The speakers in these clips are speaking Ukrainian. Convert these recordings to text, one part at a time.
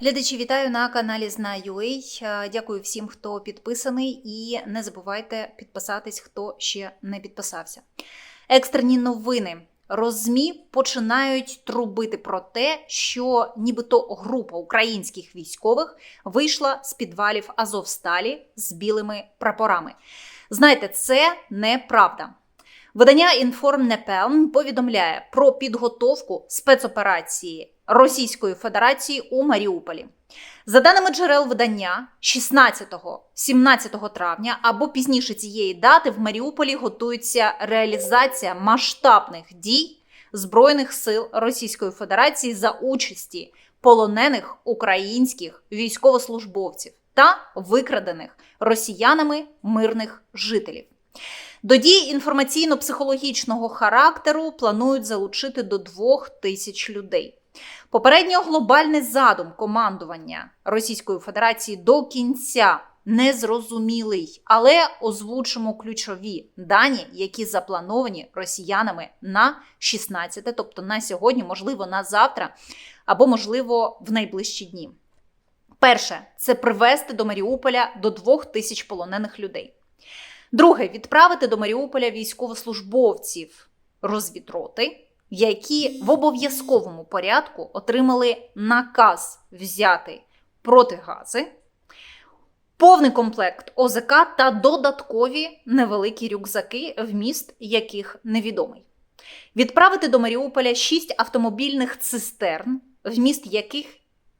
Глядачі, вітаю на каналі Знаю.ua. Е, Дякую всім, хто підписаний, і не забувайте підписатись, хто ще не підписався. Екстрені новини. Розмі починають трубити про те, що нібито група українських військових вийшла з підвалів Азовсталі з білими прапорами. Знаєте, це неправда. Видання Інформнепелн повідомляє про підготовку спецоперації Російської Федерації у Маріуполі. За даними джерел видання, 16-17 травня або пізніше цієї дати в Маріуполі готується реалізація масштабних дій Збройних сил Російської Федерації за участі полонених українських військовослужбовців та викрадених росіянами мирних жителів. До дій інформаційно-психологічного характеру планують залучити до двох тисяч людей. Попередньо глобальний задум командування Російської Федерації до кінця незрозумілий, але озвучимо ключові дані, які заплановані росіянами на 16, тобто на сьогодні, можливо, на завтра, або, можливо, в найближчі дні. Перше це привести до Маріуполя до двох тисяч полонених людей. Друге відправити до Маріуполя військовослужбовців розвідроти, які в обов'язковому порядку отримали наказ взяти протигази, повний комплект ОЗК та додаткові невеликі рюкзаки, вміст яких невідомий. Відправити до Маріуполя шість автомобільних цистерн, вміст яких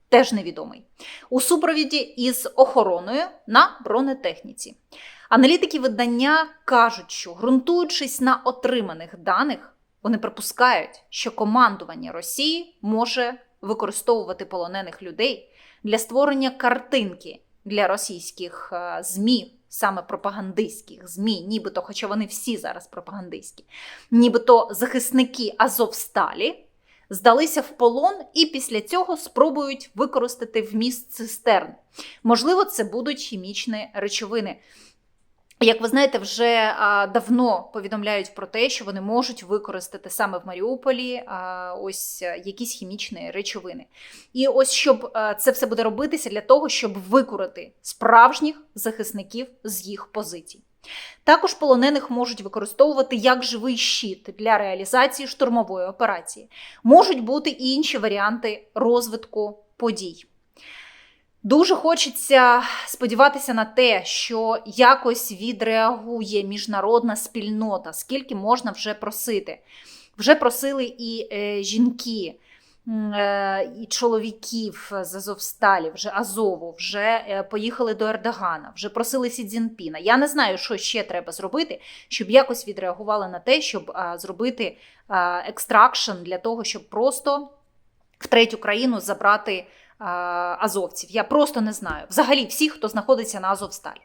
теж невідомий, у супровіді із охороною на бронетехніці. Аналітики видання кажуть, що ґрунтуючись на отриманих даних, вони припускають, що командування Росії може використовувати полонених людей для створення картинки для російських е, ЗМІ, саме пропагандистських ЗМІ, нібито, хоча вони всі зараз пропагандистські, нібито захисники Азовсталі здалися в полон і після цього спробують використати вміст цистерн. Можливо, це будуть хімічні речовини. Як ви знаєте, вже а, давно повідомляють про те, що вони можуть використати саме в Маріуполі а, ось якісь хімічні речовини. І ось щоб а, це все буде робитися для того, щоб викорити справжніх захисників з їх позицій. Також полонених можуть використовувати як живий щит для реалізації штурмової операції. Можуть бути і інші варіанти розвитку подій. Дуже хочеться сподіватися на те, що якось відреагує міжнародна спільнота, скільки можна вже просити. Вже просили і е, жінки, е, і чоловіків з Азовсталі, вже Азову, вже е, поїхали до Ердогана, вже просили Сі Цзінпіна. Я не знаю, що ще треба зробити, щоб якось відреагували на те, щоб е, зробити екстракшн для того, щоб просто в третю країну забрати азовців. Я просто не знаю. Взагалі, всіх, хто знаходиться на Азовсталі.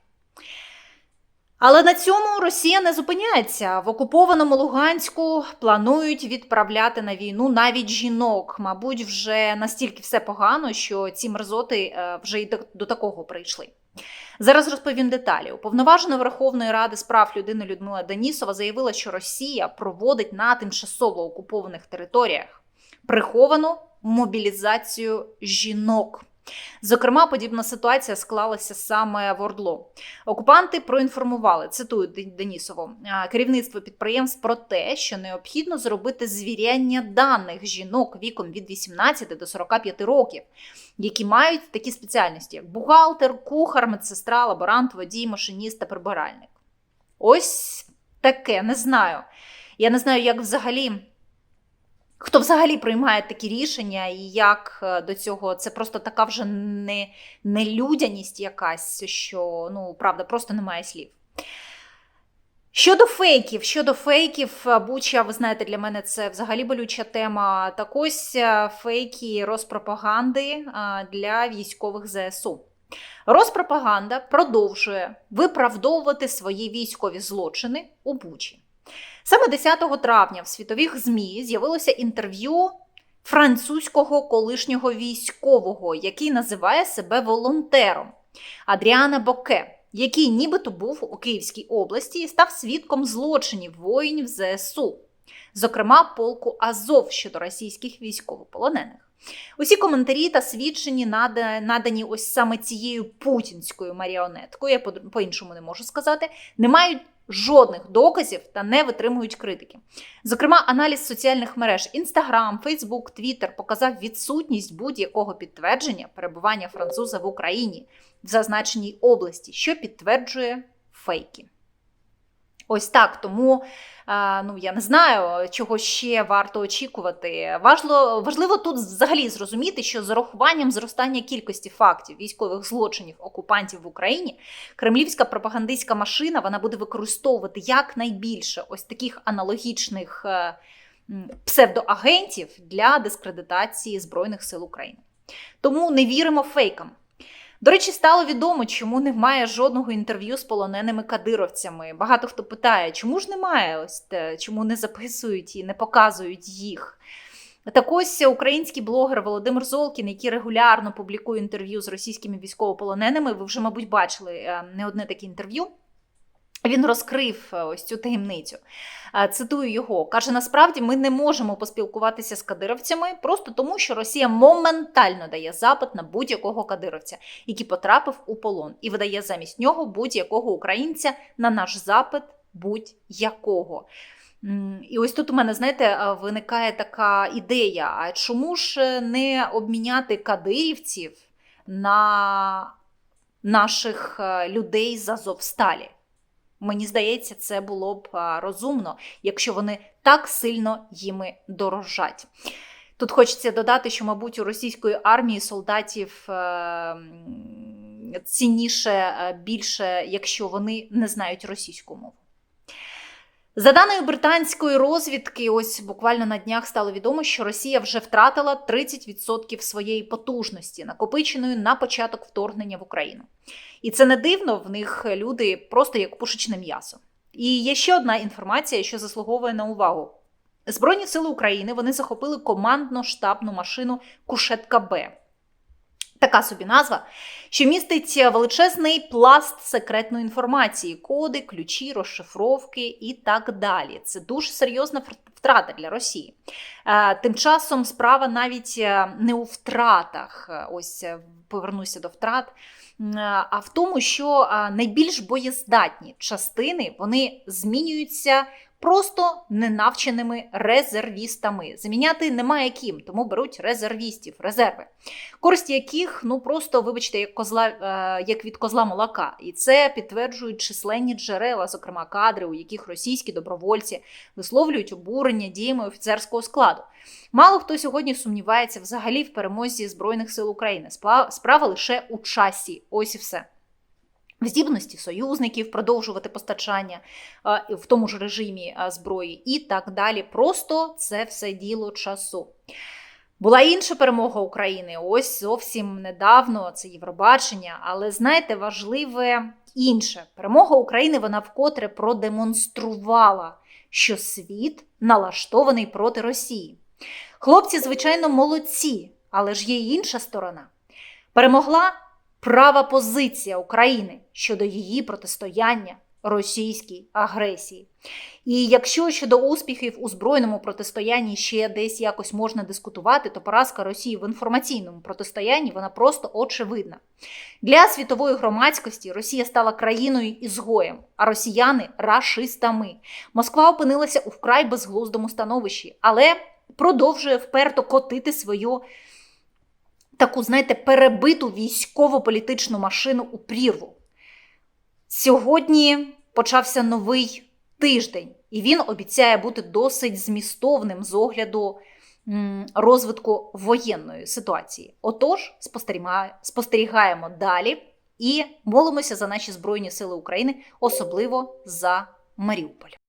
Але на цьому Росія не зупиняється. В окупованому Луганську планують відправляти на війну навіть жінок. Мабуть, вже настільки все погано, що ці мерзоти е, вже й до такого прийшли. Зараз розповім деталі. Уповноважена Верховної Ради з прав людини Людмила Денісова заявила, що Росія проводить на тимчасово окупованих територіях приховану мобілізацію жінок. Зокрема, подібна ситуація склалася саме в Ордло. Окупанти проінформували, цитую Денісово, керівництво підприємств про те, що необхідно зробити звіряння даних жінок віком від 18 до 45 років, які мають такі спеціальності, як бухгалтер, кухар, медсестра, лаборант, водій, машиніст та прибиральник. Ось таке не знаю. Я не знаю, як взагалі. Хто взагалі приймає такі рішення, і як е, до цього це просто така вже не, нелюдяність якась, що ну правда просто немає слів. Щодо фейків, щодо фейків, е, Буча, ви знаєте, для мене це взагалі болюча тема. Так ось е, фейки розпропаганди для військових ЗСУ. Розпропаганда продовжує виправдовувати свої військові злочини у Бучі. Саме 10 травня в світових ЗМІ з'явилося інтерв'ю французького колишнього військового, який називає себе волонтером Адріана Боке, який нібито був у Київській області і став свідком злочинів воїнів ЗСУ, зокрема полку Азов щодо російських військовополонених. Усі коментарі та свідчені надані ось саме цією путінською маріонеткою, я по-іншому не можу сказати, не мають жодних доказів та не витримують критики. Зокрема, аналіз соціальних мереж Instagram, Facebook, Twitter показав відсутність будь-якого підтвердження перебування француза в Україні в зазначеній області, що підтверджує фейки. Ось так. Тому е, ну я не знаю, чого ще варто очікувати. Важливо, важливо тут взагалі зрозуміти, що з урахуванням зростання кількості фактів військових злочинів окупантів в Україні кремлівська пропагандистська машина вона буде використовувати якнайбільше ось таких аналогічних е, псевдоагентів для дискредитації Збройних сил України. Тому не віримо фейкам. До речі, стало відомо, чому немає жодного інтерв'ю з полоненими кадировцями. Багато хто питає, чому ж немає ось те, чому не записують і не показують їх. Так ось український блогер Володимир Золкін, який регулярно публікує інтерв'ю з російськими військовополоненими, ви вже, мабуть, бачили е, не одне таке інтерв'ю. Він розкрив е, ось цю таємницю. Е, Цитую його: каже: насправді ми не можемо поспілкуватися з кадировцями просто тому, що Росія моментально дає запит на будь-якого кадировця, який потрапив у полон, і видає замість нього будь-якого українця на наш запит будь-якого. І ось тут у мене, знаєте, е, виникає така ідея: а чому ж не обміняти кадирівців на наших людей з Азовсталі? Мені здається, це було б розумно, якщо вони так сильно їми дорожать. Тут хочеться додати, що, мабуть, у російської армії солдатів е, цінніше е, більше, якщо вони не знають російську мову. За даною британської розвідки, ось буквально на днях стало відомо, що Росія вже втратила 30% своєї потужності, накопиченої на початок вторгнення в Україну. І це не дивно, в них люди просто як пушечне м'ясо. І є ще одна інформація, що заслуговує на увагу. Збройні сили України вони захопили командно-штабну машину Кушетка Б. Така собі назва, що містить величезний пласт секретної інформації, коди, ключі, розшифровки і так далі. Це дуже серйозна втрата для Росії. Е, Тим часом справа навіть е, не у втратах. Е, Ось повернуся до втрат. А в тому, що найбільш боєздатні частини вони змінюються просто ненавченими резервістами. Заміняти немає ким, тому беруть резервістів, резерви, користь яких ну просто, вибачте, як козла, е, як від козла молока. І це підтверджують численні джерела, зокрема кадри, у яких російські добровольці висловлюють обурення діями офіцерського складу. Мало хто сьогодні сумнівається взагалі в перемозі Збройних сил України. Справа лише у часі. Ось і все. В здібності союзників продовжувати постачання в тому ж режимі зброї і так далі. Просто це все діло часу. Була інша перемога України. Ось зовсім недавно це Євробачення. Але знаєте, важливе інше. Перемога України вона вкотре продемонструвала, що світ налаштований проти Росії. Хлопці, звичайно, молодці, але ж є й інша сторона. Перемогла права позиція України щодо її протистояння російській агресії. І якщо щодо успіхів у збройному протистоянні ще десь якось можна дискутувати, то поразка Росії в інформаційному протистоянні вона просто очевидна. Для світової громадськості Росія стала країною ізгоєм, а росіяни рашистами. Москва опинилася у вкрай безглуздому становищі, але продовжує вперто котити свою таку, знаєте, перебиту військово-політичну машину у прірву. Сьогодні почався новий тиждень, і він обіцяє бути досить змістовним з огляду розвитку воєнної ситуації. Отож, спостерігаємо, далі і молимося за наші Збройні Сили України, особливо за Маріуполь.